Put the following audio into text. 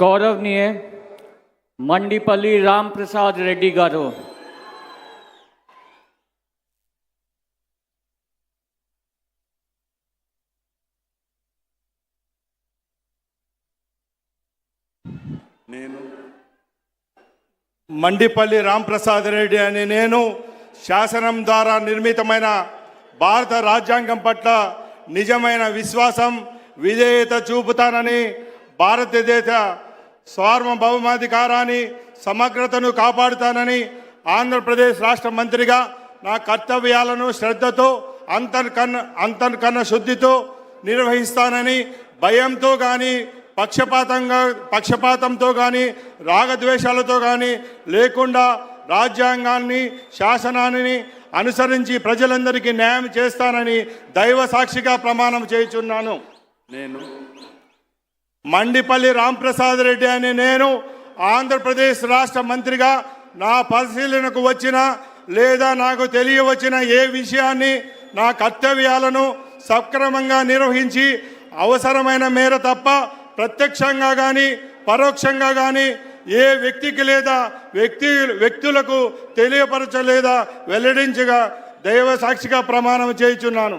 గౌరవనీయ మండిపల్లి రామ్ ప్రసాద్ రెడ్డి గారు. నేను మండిపల్లి రాంప్రసాద్ రెడ్డి అని నేను శాసనం ద్వారా నిర్మితమైన భారత రాజ్యాంగం పట్ల నిజమైన విశ్వాసం విధేయత చూపుతానని భారతదేశ సార్వభౌమాధికారాన్ని సమగ్రతను కాపాడుతానని ఆంధ్రప్రదేశ్ రాష్ట్ర మంత్రిగా నా కర్తవ్యాలను శ్రద్ధతో అంతర్కన్న అంతర్కన్న శుద్ధితో నిర్వహిస్తానని భయంతో కానీ పక్షపాతంగా పక్షపాతంతో కానీ రాగద్వేషాలతో కానీ లేకుండా రాజ్యాంగాన్ని శాసనాన్ని అనుసరించి ప్రజలందరికీ న్యాయం చేస్తానని దైవ సాక్షిగా ప్రమాణం చేయుచున్నాను. నేను మండిపల్లి రాంప్రసాద్ రెడ్డి అనే నేను ఆంధ్రప్రదేశ్ రాష్ట్ర మంత్రిగా నా పరిశీలనకు వచ్చిన లేదా నాకు తెలియవచ్చిన ఏ విషయాన్ని నా కర్తవ్యాలను సక్రమంగా నిర్వహించి అవసరమైన మేర తప్ప ప్రత్యక్షంగా కానీ పరోక్షంగా కానీ ఏ వ్యక్తికి లేదా వ్యక్తి వ్యక్తులకు తెలియపరచలేదా వెల్లడించగా దైవ సాక్షిగా ప్రమాణం చేయుచున్నాను.